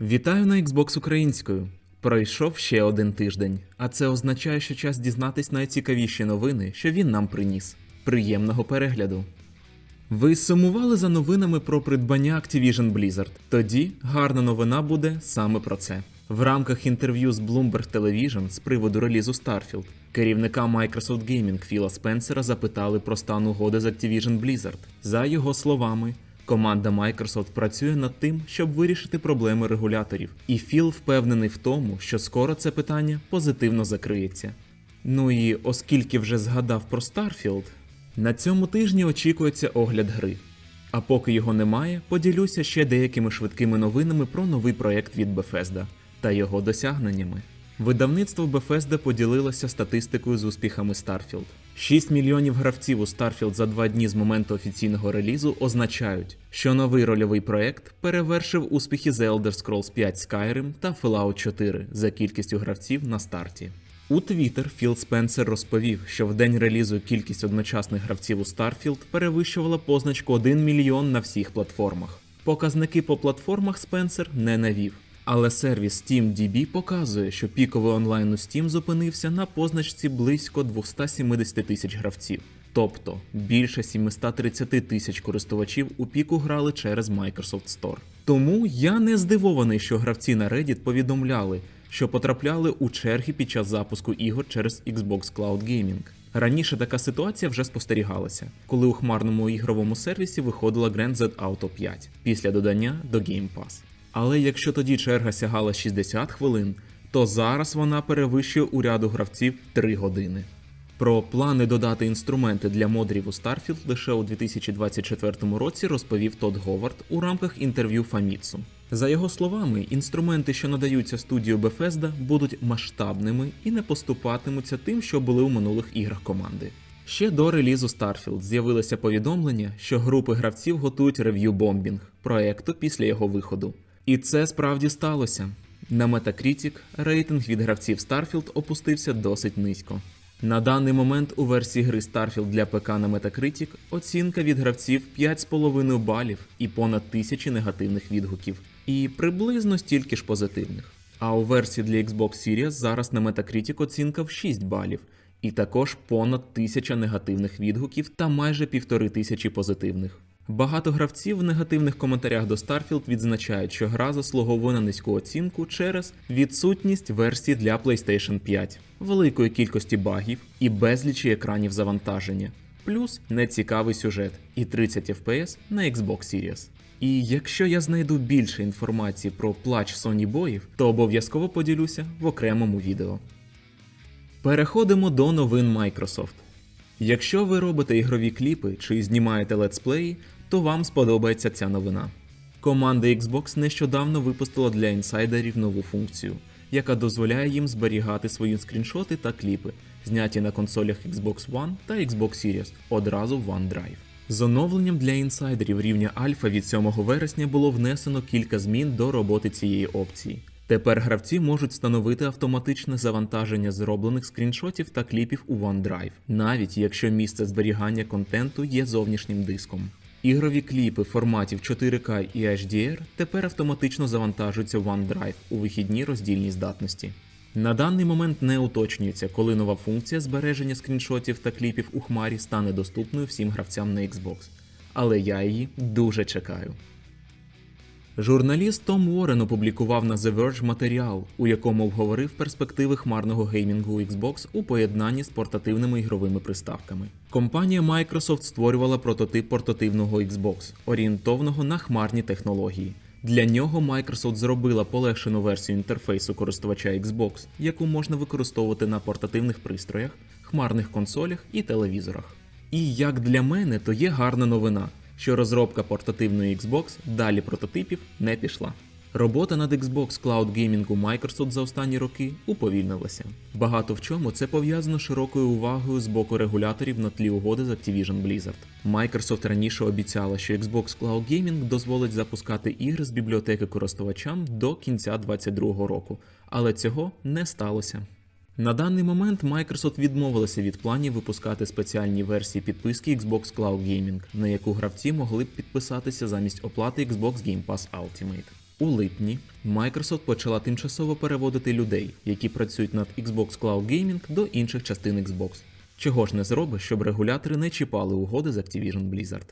Вітаю на Xbox українською. Пройшов ще один тиждень, а це означає, що час дізнатись найцікавіші новини, що він нам приніс. Приємного перегляду. Ви сумували за новинами про придбання Activision Blizzard? Тоді гарна новина буде саме про це. В рамках інтерв'ю з Bloomberg Television з приводу релізу Starfield керівника Microsoft Gaming Філа Спенсера запитали про стан угоди з Activision Blizzard. За його словами, команда Microsoft працює над тим, щоб вирішити проблеми регуляторів, і Філ впевнений в тому, що скоро це питання позитивно закриється. Ну і оскільки вже згадав про Starfield, на цьому тижні очікується огляд гри. А поки його немає, поділюся ще деякими швидкими новинами про новий проект від Bethesda та його досягненнями. Видавництво Bethesda поділилося статистикою з успіхами Starfield. 6 мільйонів гравців у Starfield за два дні з моменту офіційного релізу означають, що новий рольовий проект перевершив успіхи The Elder Scrolls 5 Skyrim та Fallout 4 за кількістю гравців на старті. У Twitter Філ Спенсер розповів, що в день релізу кількість одночасних гравців у Starfield перевищувала позначку 1 мільйон на всіх платформах. Показники по платформах Спенсер не навів. Але сервіс SteamDB показує, що піковий онлайн у Steam зупинився на позначці близько 270 тисяч гравців. Тобто більше 730 тисяч користувачів у піку грали через Microsoft Store. Тому я не здивований, що гравці на Reddit повідомляли, що потрапляли у черги під час запуску ігор через Xbox Cloud Gaming. Раніше така ситуація вже спостерігалася, коли у хмарному ігровому сервісі виходила Grand Theft Auto 5 після додання до Game Pass. Але якщо тоді черга сягала 60 хвилин, то зараз вона перевищує у ряду гравців 3 години. Про плани додати інструменти для модерів у Starfield лише у 2024 році розповів Тодд Говард у рамках інтерв'ю Famitsu. За його словами, інструменти, що надаються студію Bethesda, будуть масштабними і не поступатимуться тим, що були у минулих іграх команди. Ще до релізу Starfield з'явилося повідомлення, що групи гравців готують рев'ю-бомбінг проекту після його виходу. І це справді сталося. На Metacritic рейтинг від гравців Starfield опустився досить низько. На даний момент у версії гри Starfield для ПК на Metacritic оцінка від гравців 5,5 балів і понад тисячі негативних відгуків, і приблизно стільки ж позитивних. А у версії для Xbox Series зараз на Metacritic оцінка в 6 балів, і також понад тисяча негативних відгуків та майже півтори тисячі позитивних. Багато гравців в негативних коментарях до Starfield відзначають, що гра заслуговує на низьку оцінку через відсутність версії для PlayStation 5, великої кількості багів і безлічі екранів завантаження, плюс нецікавий сюжет і 30 FPS на Xbox Series. І якщо я знайду більше інформації про плач Sony боїв, то обов'язково поділюся в окремому відео. Переходимо до новин Microsoft. Якщо ви робите ігрові кліпи чи знімаєте летсплеї, то вам сподобається ця новина. Команда Xbox нещодавно випустила для інсайдерів нову функцію, яка дозволяє їм зберігати свої скріншоти та кліпи, зняті на консолях Xbox One та Xbox Series одразу в OneDrive. З оновленням для інсайдерів рівня Альфа від 7 вересня було внесено кілька змін до роботи цієї опції. Тепер гравці можуть встановити автоматичне завантаження зроблених скріншотів та кліпів у OneDrive, навіть якщо місце зберігання контенту є зовнішнім диском. Ігрові кліпи форматів 4К і HDR тепер автоматично завантажуються в OneDrive у вихідні роздільній здатності. На даний момент не уточнюється, коли нова функція збереження скріншотів та кліпів у хмарі стане доступною всім гравцям на Xbox, але я її дуже чекаю. Журналіст Том Уоррен опублікував на The Verge матеріал, у якому обговорив перспективи хмарного геймінгу Xbox у поєднанні з портативними ігровими приставками. Компанія Microsoft створювала прототип портативного Xbox, орієнтовного на хмарні технології. Для нього Microsoft зробила полегшену версію інтерфейсу користувача Xbox, яку можна використовувати на портативних пристроях, хмарних консолях і телевізорах. І як для мене, то є гарна новина що розробка портативної Xbox далі прототипів не пішла. Робота над Xbox Cloud Gaming у Microsoft за останні роки уповільнилася. Багато в чому це пов'язано широкою увагою з боку регуляторів на тлі угоди з Activision Blizzard. Microsoft раніше обіцяла, що Xbox Cloud Gaming дозволить запускати ігри з бібліотеки користувачам до кінця 2022 року, але цього не сталося. На даний момент Microsoft відмовилася від планів випускати спеціальні версії підписки Xbox Cloud Gaming, на яку гравці могли б підписатися замість оплати Xbox Game Pass Ultimate. У липні Microsoft почала тимчасово переводити людей, які працюють над Xbox Cloud Gaming, до інших частин Xbox. Чого ж не зробиш, щоб регулятори не чіпали угоди з Activision Blizzard.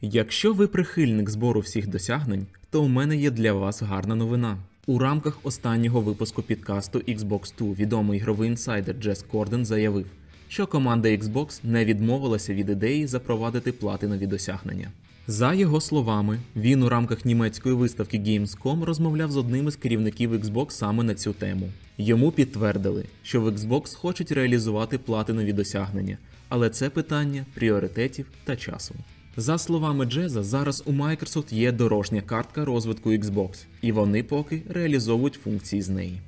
Якщо ви прихильник збору всіх досягнень, то у мене є для вас гарна новина. У рамках останнього випуску підкасту Xbox 2 відомий ігровий інсайдер Джес Корден заявив, що команда Xbox не відмовилася від ідеї запровадити платинові досягнення. За його словами, він у рамках німецької виставки Gamescom розмовляв з одним із керівників Xbox саме на цю тему. Йому підтвердили, що в Xbox хочуть реалізувати платинові досягнення, але це питання пріоритетів та часу. За словами Джеза, зараз у Microsoft є дорожня картка розвитку Xbox, і вони поки реалізовують функції з неї.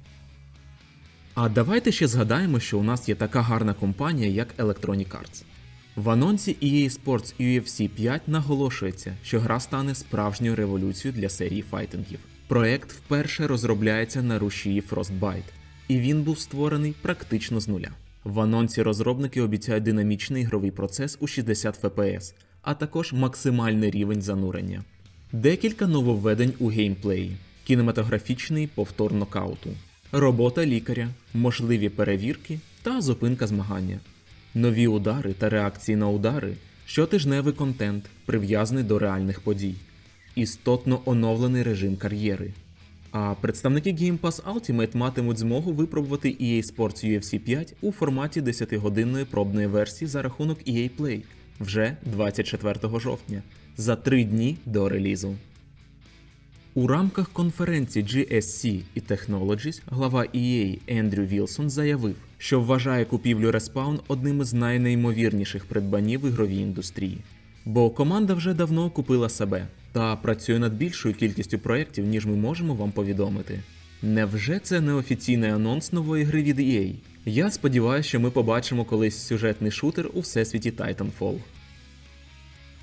А давайте ще згадаємо, що у нас є така гарна компанія, як Electronic Arts. В анонсі EA Sports UFC 5 наголошується, що гра стане справжньою революцією для серії файтингів. Проект вперше розробляється на рушії Frostbite, і він був створений практично з нуля. В анонсі розробники обіцяють динамічний ігровий процес у 60 FPS, а також максимальний рівень занурення. Декілька нововведень у геймплеї, кінематографічний повтор нокауту, робота лікаря, можливі перевірки та зупинка змагання, нові удари та реакції на удари, щотижневий контент, прив'язаний до реальних подій, істотно оновлений режим кар'єри. А представники Game Pass Ultimate матимуть змогу випробувати EA Sports UFC 5 у форматі 10-годинної пробної версії за рахунок EA Play вже 24 жовтня, за три дні до релізу. У рамках конференції GSC і Technologies глава EA Ендрю Вілсон заявив, що вважає купівлю Respawn одним із найнеймовірніших придбанів в ігровій індустрії. Бо команда вже давно купила себе та працює над більшою кількістю проєктів, ніж ми можемо вам повідомити. Невже це не офіційний анонс нової гри від EA? Я сподіваюся, що ми побачимо колись сюжетний шутер у всесвіті Titanfall.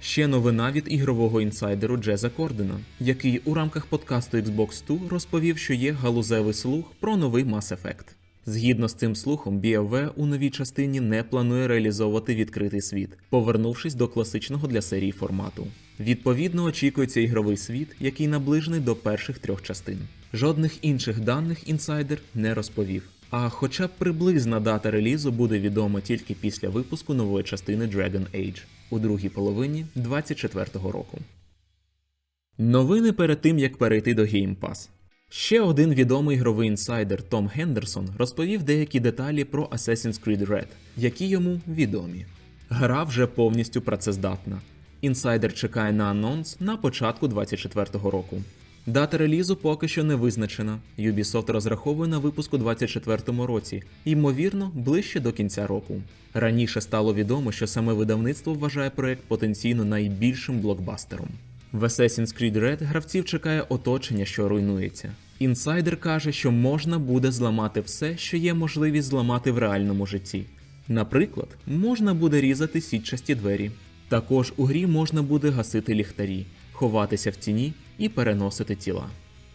Ще новина від ігрового інсайдеру Джеза Кордена, який у рамках подкасту Xbox 2 розповів, що є галузевий слух про новий Mass Effect. Згідно з цим слухом, BioWare у новій частині не планує реалізовувати відкритий світ, повернувшись до класичного для серії формату. Відповідно, очікується ігровий світ, який наближений до перших трьох частин. Жодних інших даних інсайдер не розповів. А хоча б приблизна дата релізу буде відома тільки після випуску нової частини Dragon Age у другій половині 2024 року. Новини перед тим як перейти до Game Pass. Ще один відомий ігровий інсайдер Том Гендерсон розповів деякі деталі про Assassin's Creed Red, які йому відомі. Гра вже повністю працездатна. Інсайдер чекає на анонс на початку 2024 року. Дата релізу поки що не визначена. Ubisoft розраховує на випуск у 2024 році, ймовірно, ближче до кінця року. Раніше стало відомо, що саме видавництво вважає проект потенційно найбільшим блокбастером. В Assassin's Creed Red гравців чекає оточення, що руйнується. Інсайдер каже, що можна буде зламати все, що є можливість зламати в реальному житті. Наприклад, можна буде різати сітчасті двері. Також у грі можна буде гасити ліхтарі, ховатися в тіні і переносити тіла.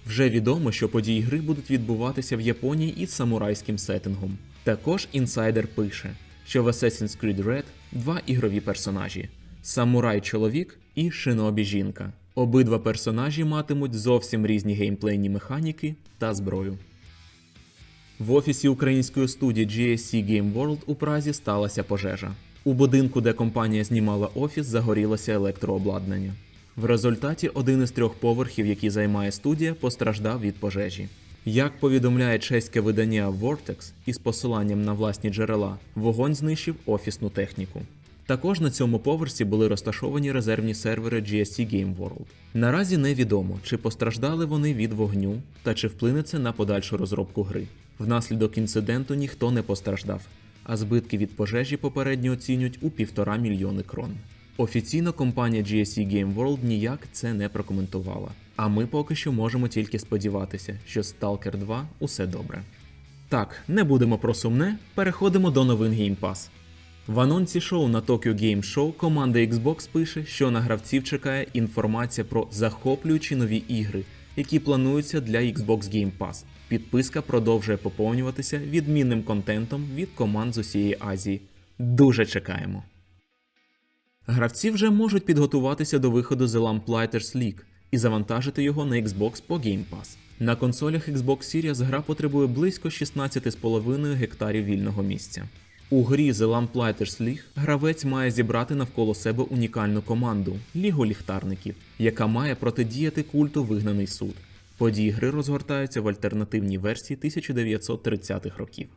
Вже відомо, що події гри будуть відбуватися в Японії із самурайським сеттингом. Також інсайдер пише, що в Assassin's Creed Red два ігрові персонажі: самурай чоловік і шинобі жінка. Обидва персонажі матимуть зовсім різні геймплейні механіки та зброю. В офісі української студії GSC Game World у Празі сталася пожежа. У будинку, де компанія знімала офіс, загорілося електрообладнання. В результаті один із трьох поверхів, які займає студія, постраждав від пожежі. Як повідомляє чеське видання Vortex із посиланням на власні джерела, вогонь знищив офісну техніку. Також на цьому поверсі були розташовані резервні сервери GSC Game World. Наразі невідомо, чи постраждали вони від вогню та чи вплине це на подальшу розробку гри. Внаслідок інциденту ніхто не постраждав, а збитки від пожежі попередньо оцінюють у півтора мільйони крон. Офіційно компанія GSC Game World ніяк це не прокоментувала. А ми поки що можемо тільки сподіватися, що Stalker 2 усе добре. Так, не будемо про сумне, переходимо до новин Game Pass. В анонсі шоу на Tokyo Game Show команда Xbox пише, що на гравців чекає інформація про захоплюючі нові ігри, які плануються для Xbox Game Pass. Підписка продовжує поповнюватися відмінним контентом від команд з усієї Азії. Дуже чекаємо. Гравці вже можуть підготуватися до виходу The Lamplighters League, і завантажити його на Xbox по Game Pass. На консолях Xbox Series гра потребує близько 16,5 гектарів вільного місця. У грі The Lamplighters League гравець має зібрати навколо себе унікальну команду Лігу ліхтарників, яка має протидіяти культу Вигнаний суд. Події гри розгортаються в альтернативній версії 1930-х років.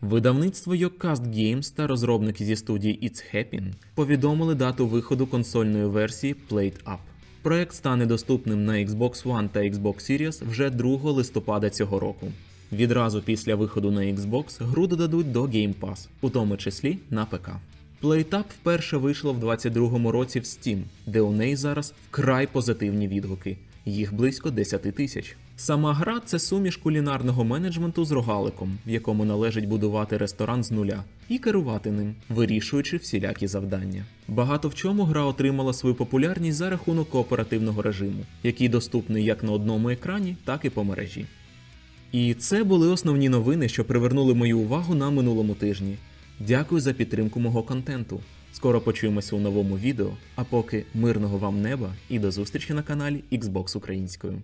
Видавництво Yocast Games та розробники зі студії It's Happy повідомили дату виходу консольної версії Played Up. Проект стане доступним на Xbox One та Xbox Series вже 2 листопада цього року. Відразу після виходу на Xbox гру додадуть до Game Pass, у тому числі на ПК. PlayTap вперше вийшло в 22-му році в Steam, де у неї зараз вкрай позитивні відгуки. Їх близько 10 тисяч. Сама гра це суміш кулінарного менеджменту з рогаликом, в якому належить будувати ресторан з нуля і керувати ним, вирішуючи всілякі завдання. Багато в чому гра отримала свою популярність за рахунок кооперативного режиму, який доступний як на одному екрані, так і по мережі. І це були основні новини, що привернули мою увагу на минулому тижні. Дякую за підтримку мого контенту. Скоро почуємося у новому відео. А поки мирного вам неба і до зустрічі на каналі Xbox Українською.